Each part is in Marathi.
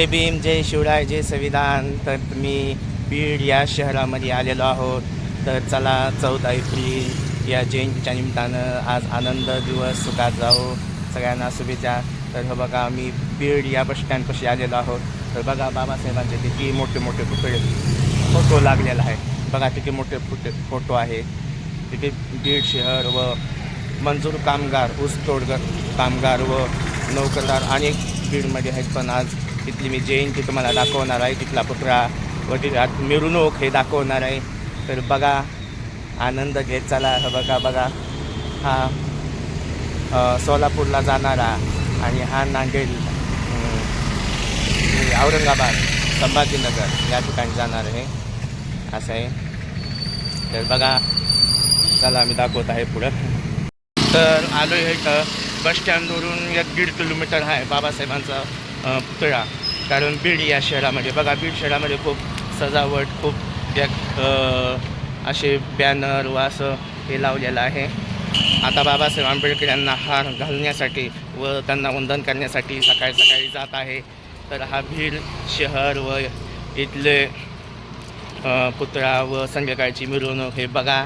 जय भीम जय शिवराय जय संविधान. तर मी बीड या शहरामध्ये आलेलो आहोत. तर चला चौदा एप्रिल या जयंतीच्या निमित्तानं आज आनंद दिवस सुखात जाऊ सगळ्यांना शुभेच्छा. तर हे बघा आम्ही बीड या बस स्टँडपाशी आलेलो आहोत. तर बघा बाबासाहेबांचे किती मोठे मोठे पुतळे फोटो लागलेला आहे. बघा किती मोठे फुटे फोटो आहे. तिथे बीड शहर व मंजूर कामगार ऊसतोडगर कामगार व नोकरदार अनेक बीडमध्ये आहेत. पण आज तिथली मी जयंती तुम्हाला दाखवणार आहे तिथला पुतळा व तिथला मिरवणूक हे दाखवणार आहे. तर बघा आनंद घेत चला बघा बघा. हा सोलापूरला जाणारा आणि हा नांदेड औरंगाबाद संभाजीनगर या ठिकाणी जाणार आहे. असं आहे. तर बघा चला मी दाखवत आहे पुढं. तर आलो आहे इथं. बस स्टँडवरून एक दीड किलोमीटर आहे बाबासाहेबांचा पुतळा. कारण बीड या शहरामध्ये बघा बीड शहरामध्ये खूप सजावट खूप एक असे बॅनर व असं हे लावलेलं आहे. आता बाबासाहेब आंबेडकर यांना हार घालण्यासाठी व त्यांना वंदन करण्यासाठी सकाळी सकाळी जात आहे. तर हा बीड शहर व इथले पुतळा व संध्याकाळची मिरवणूक हे बघा.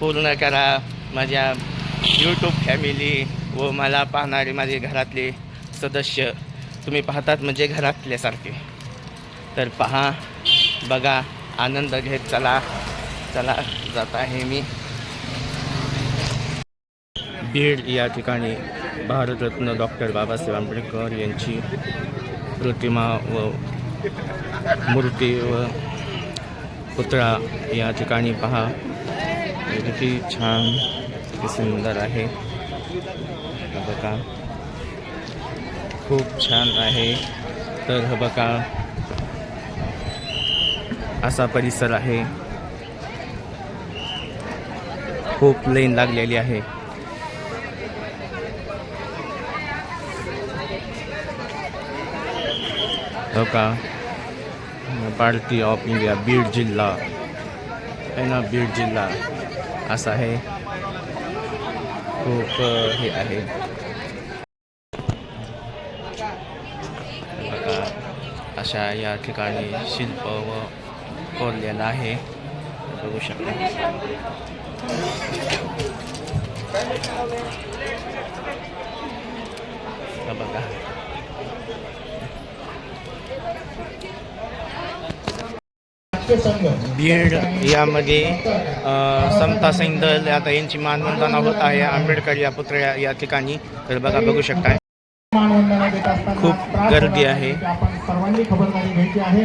पूर्ण करा माझ्या यूट्यूब फॅमिली व मला पाहणारे माझे घरातले सदस्य. तुम्ही पाहतात म्हणजे घरातल्यासारखे. तर पहा बघा आनंद घेत चला चला जात आहे मी. बीड या ठिकाणी भारतरत्न डॉक्टर बाबासाहेब आंबेडकर यांची प्रतिमा व मूर्ती व पुतळा या ठिकाणी पहा. किती छान किती सुंदर आहे. बघा. खूप छान आहे. तर हे बघा. असा परिसर आहे. खूप लेन लागलेली आहे. हो का पार्टी ऑफ इंडिया बीड जिल्हा. आहे ना बीड जिल्हा. असा आहे. खूप हे आहे. अशा या ठिकाणी शिल्प व कोरलेलं आहे. बघू शकता. बघा. बीड यामध्ये समता सिंग दल आता यांची मानवंदना होत आहे. आंबेडकर या पुतळ्या या ठिकाणी. तर बघा बघू शकता गर्दी आहे. आपण सर्वांनी खबरदारी घ्यायची आहे.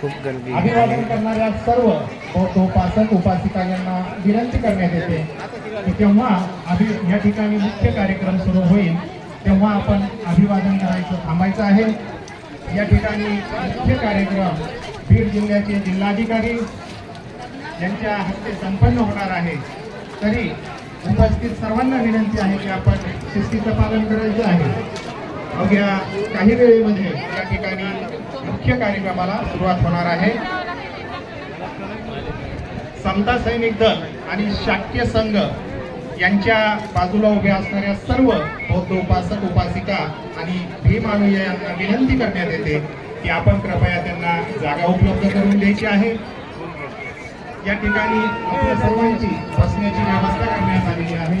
खूप गर्दी अभिवादन करणाऱ्या सर्व उपासक उपासिका यांना विनंती करण्यात येते तेव्हा अभि या ठिकाणी मुख्य कार्यक्रम सुरू होईल तेव्हा आपण अभिवादन करायचं थांबायचं आहे. या ठिकाणी मुख्य कार्यक्रम बीड जिल्ह्याचे जिल्हाधिकारी यांच्या हस्ते संपन्न होणार आहे. तरी उपस्थित सर्वांना विनंती आहे की आपण शिस्तीचं पालन करायचं आहे. अवघ्या काही वेळेमध्ये या ठिकाणी मुख्य कार्यक्रमाला सुरुवात होणार आहे. समता सैनिक दल आणि शाक्य संघ यांच्या बाजूला उभ्या असणाऱ्या सर्व बौद्ध उपासक उपासिका आणि भीम यांना विनंती करण्यात येते की आपण कृपया त्यांना जागा उपलब्ध करून द्यायची आहे. या ठिकाणी आपल्या सर्वांची बसण्याची व्यवस्था करण्यात आलेली आहे.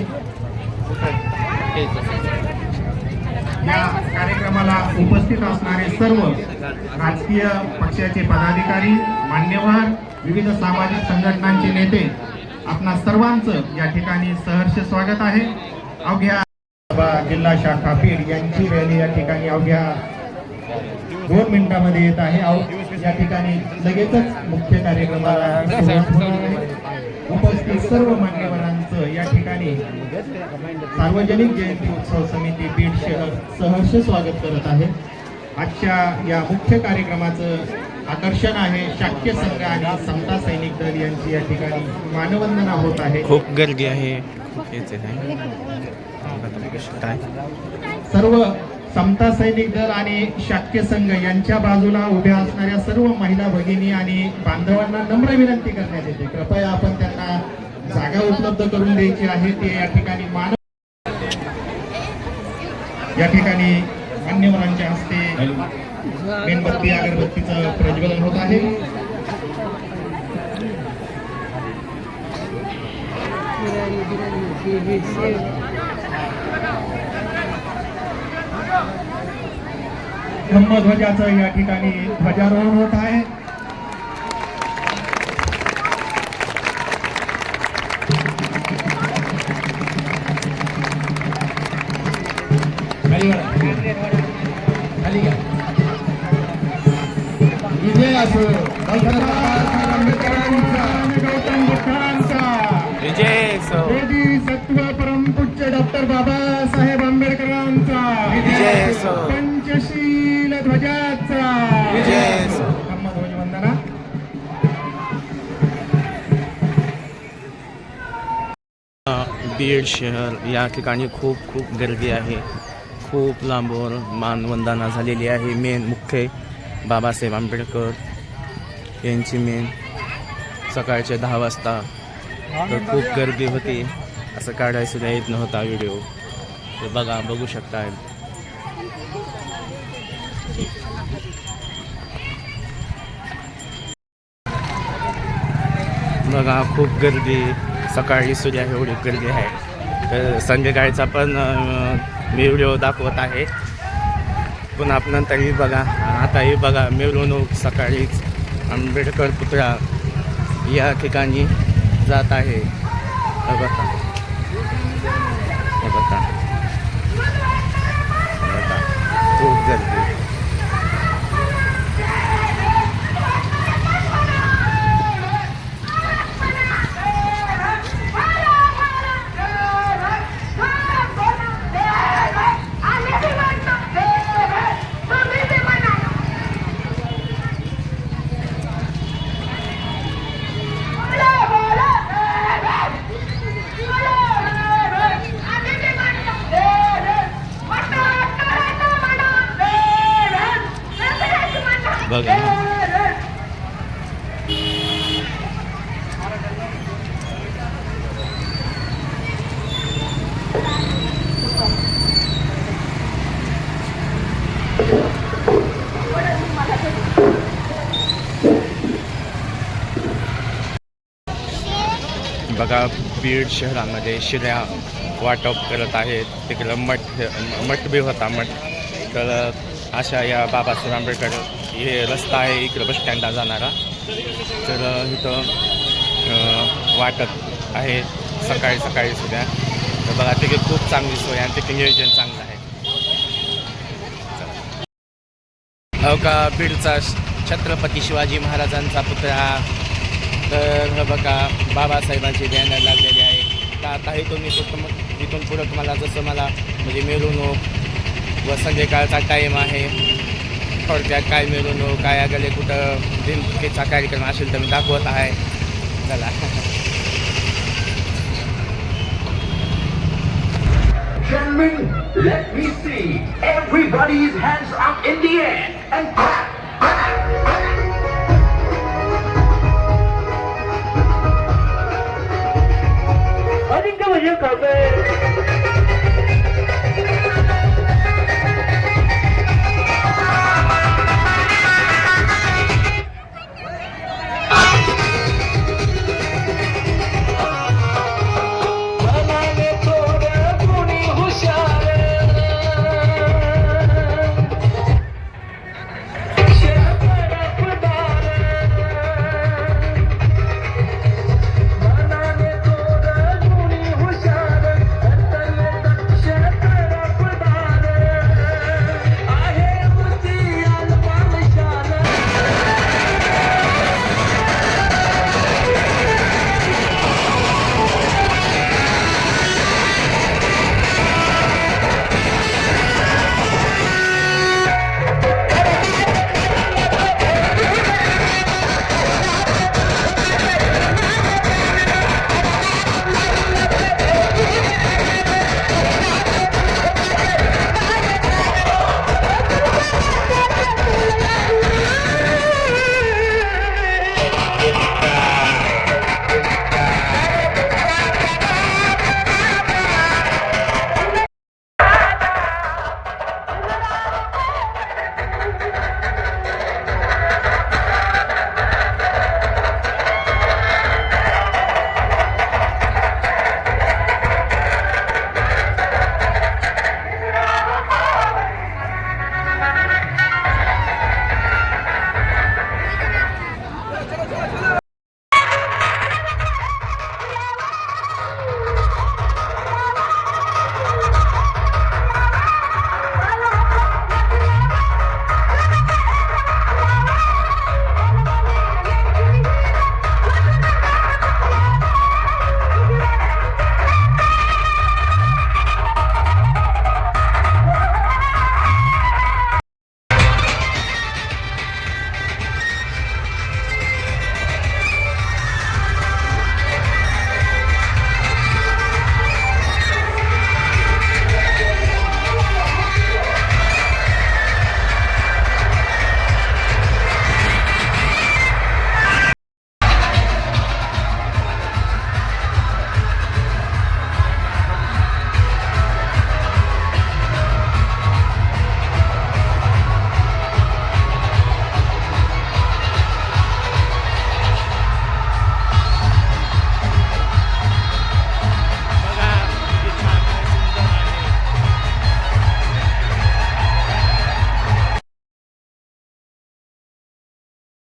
या कार्यक्रमाला उपस्थित असणारे सर्व राजकीय पक्षाचे पदाधिकारी मान्यवर विविध सामाजिक संघटनांचे नेते आपणा सर्वांचं या ठिकाणी सहर्ष स्वागत आहे. अवघ्या जिल्हा शाखा बीड यांची रॅली या ठिकाणी अवघ्या दोन मिनिटांमध्ये येत आहे. या ठिकाणी लगेचच मुख्य कार्यक्रमाला उपस्थित सर्व या ठिकाणी सार्वजनिक जयंती उत्सव समिती बीड शहर सहर्ष स्वागत करत आहे. आजच्या या मुख्य कार्यक्रमाचं आकर्षण आहे. शाक्य संघ आणि समता सैनिक दल यांची या ठिकाणी मानवंदना होत आहे. खूप गर्दी आहे. सर्व समता सैनिक दल आणि शाक्य संघ यांच्या बाजूला उभ्या असणाऱ्या सर्व महिला भगिनी आणि बांधवांना नम्र विनंती करण्यात येते. कृपया आपण त्यांना जागा उपलब्ध करून द्यायची आहे ते या ठिकाणी मानव या ठिकाणी मान्यवरांच्या हस्ते मेणबत्ती अगरबत्तीचं प्रज्वलन होत आहे. ब्रह्मध्वजाचं या ठिकाणी ध्वजारोहण होत आहे. डॉक्टर बाबासाहेब आंबेडकरांचा. पंचशील ध्वजाचा. वंदना. बीड शहर या ठिकाणी खूप खूप गर्दी आहे. खूप लांबवर मानवंदना झालेली आहे. मेन मुख्य बाबासाहेब आंबेडकर यांची मेन सकाळचे दहा वाजता तर खूप गर्दी होती. असं काढायसुद्धा येत नव्हता व्हिडिओ तर बघा बघू शकता. बघा खूप गर्दी. सकाळी सुद्धा एवढी गर्दी आहे. तर संध्याकाळचा पण मी व्हिडिओ दाखवत आहे. पुन्हा तरी बघा. आताही बघा मिरवणूक सकाळीच. आंबेडकर पुतळा या ठिकाणी जात आहे. बघा हे बघा हे बघा खूप गर्दी बघा बघा बीड शहरामध्ये शिऱ्या वाटप करत आहेत. तिकडं मठ मठ बी होता मठ. तर अशा या बाबासाहेब आंबेडकर हे रस्ता आहे इकडं बस स्टँडला जाणारा. तर इथं वाटत वाटप आहे सकाळी सकाळी सुद्धा. तर बघा तिकडे खूप चांगली सोय आणि तिकडे नियोजन चांगलं आहे हो हो का? बीडचा छत्रपती शिवाजी महाराजांचा पुतळा. तर बघा बाबासाहेबांचे बॅनर लागलेले आहे. तर आता इथून इथून इथून पुढं तुम्हाला जसं मला म्हणजे मिरवणूक हो, व संध्याकाळचा टाईम आहे. थोडक्यात काय मिरवणूक हो, काय आगले कुठं दिनचुकीचा कार्यक्रम असेल तर मी दाखवत आहे. चला. Gentlemen, let me see. Everybody's hands up in the air. ở những cái mà yêu cầu về